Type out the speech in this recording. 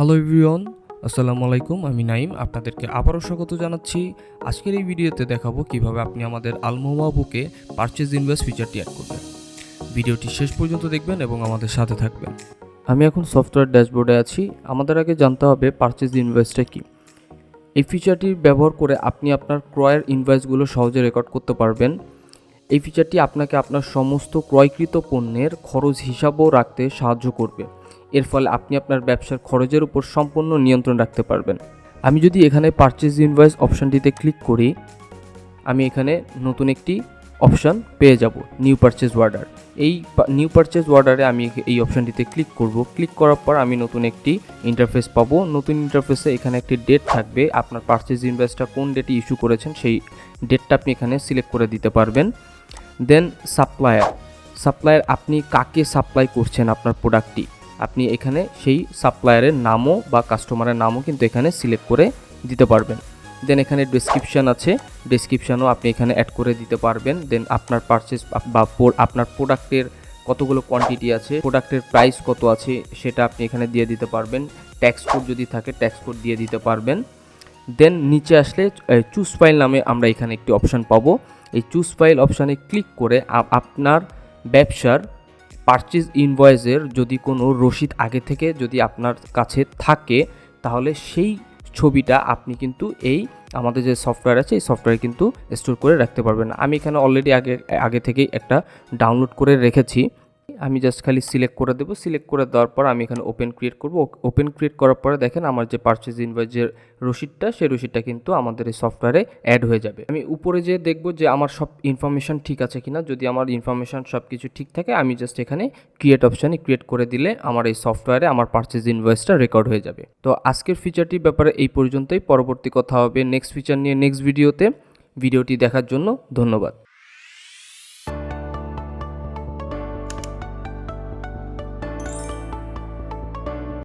Hello everyone আসসালামু আলাইকুম, আমি নাইম, আপনাদেরকে আবারও স্বাগত জানাচ্ছি। আজকের এই ভিডিওতে দেখাবো কীভাবে আপনি আমাদের আলমোমা বুকে পারচেজ ইনভেস্ট ফিচারটি অ্যাড করবেন। ভিডিওটি শেষ পর্যন্ত দেখবেন এবং আমাদের সাথে থাকবেন। আমি এখন সফটওয়্যার ড্যাশবোর্ডে আছি। আমাদের আগে জানতে হবে পারচেজ ইনভয়েসটা কী। এই ফিচারটি ব্যবহার করে আপনি আপনার ক্রয়ের ইনভয়েসগুলো সহজে রেকর্ড করতে পারবেন। এই ফিচারটি আপনাকে আপনার সমস্ত ক্রয়কৃত পণ্যের খরচ হিসাবও রাখতে সাহায্য করবে। এর ফলে আপনি আপনার ব্যবসার খরচের উপর সম্পূর্ণ নিয়ন্ত্রণ রাখতে পারবেন। আমি যদি এখানে পারচেজ ইনভয়েস অপশানটিতে ক্লিক করি, আমি এখানে নতুন একটি অপশান পেয়ে যাব নিউ পারচেজ অর্ডার এই নিউ পারচেজ অর্ডারে আমি এই অপশানটিতে ক্লিক করব। ক্লিক করার পর আমি নতুন একটি ইন্টারফেস পাবো। নতুন ইন্টারফেসে এখানে একটি ডেট থাকবে। আপনার পারচেজ ইনভয়েসটা কোন ডেটে ইস্যু করেছেন সেই ডেটটা আপনি এখানে সিলেক্ট করে দিতে পারবেন। দেন সাপ্লায়ার সাপ্লায়ার আপনি কাকে সাপ্লাই করছেন আপনার প্রোডাক্টটি আপনি এখানে সেই সাপ্লায়ারের নামও বা কাস্টমারের নামও কিন্তু এখানে সিলেক্ট করে দিতে পারবেন। দেন এখানে ডেসক্রিপশান আছে। ডেসক্রিপশানও আপনি এখানে অ্যাড করে দিতে পারবেন। দেন আপনার পারচেস বা আপনার প্রোডাক্টের কতগুলো কোয়ান্টিটি আছে প্রোডাক্টের প্রাইস কত আছে, সেটা আপনি এখানে দিয়ে দিতে পারবেন। ট্যাক্স কোড যদি থাকে ট্যাক্স কোড দিয়ে দিতে পারবেন। দেন নিচে আসলে চুজ ফাইল নামে আমরা এখানে একটি অপশান পাবো। এই চুজ ফাইল অপশানে ক্লিক করে আপনার ব্যবসার পারচেজ ইনভয়েসের যদি কোনো রসিদ আগে থেকে যদি আপনার কাছে থাকে, তাহলে সেই ছবিটা আপনি কিন্তু এই আমাদের যে সফটওয়্যার আছে, এই সফটওয়্যার কিন্তু স্টোর করে রাখতে পারবেন। আমি এখানে অলরেডি আগে আগে থেকেই একটা ডাউনলোড করে রেখেছি। আমি জাস্ট খালি সিলেক্ট করে দেবো। সিলেক্ট করে দেওয়ার পর আমি এখানে ওপেন ক্রিয়েট করব। ওপেন ক্রিয়েট করার পরে দেখেন আমার যে পারচেজ ইনভয়েস যে রসিদটা, সেই রসিদটা কিন্তু আমাদের এই সফটওয়্যারে অ্যাড হয়ে যাবে। আমি উপরে যে দেখব যে আমার সব ইনফরমেশন ঠিক আছে কিনা। যদি আমার ইনফরমেশন সব কিছু ঠিক থাকে, আমি জাস্ট এখানে ক্রিয়েট অপশানে ক্রিয়েট করে দিলে আমার এই সফটওয়্যারে আমার পারচেজ ইনভয়েসটা রেকর্ড হয়ে যাবে। তো আজকের ফিচারটির ব্যাপারে এই পর্যন্তই। পরবর্তী কথা হবে নেক্সট ফিচার নিয়ে নেক্সট ভিডিওতে ভিডিওটি দেখার জন্য ধন্যবাদ।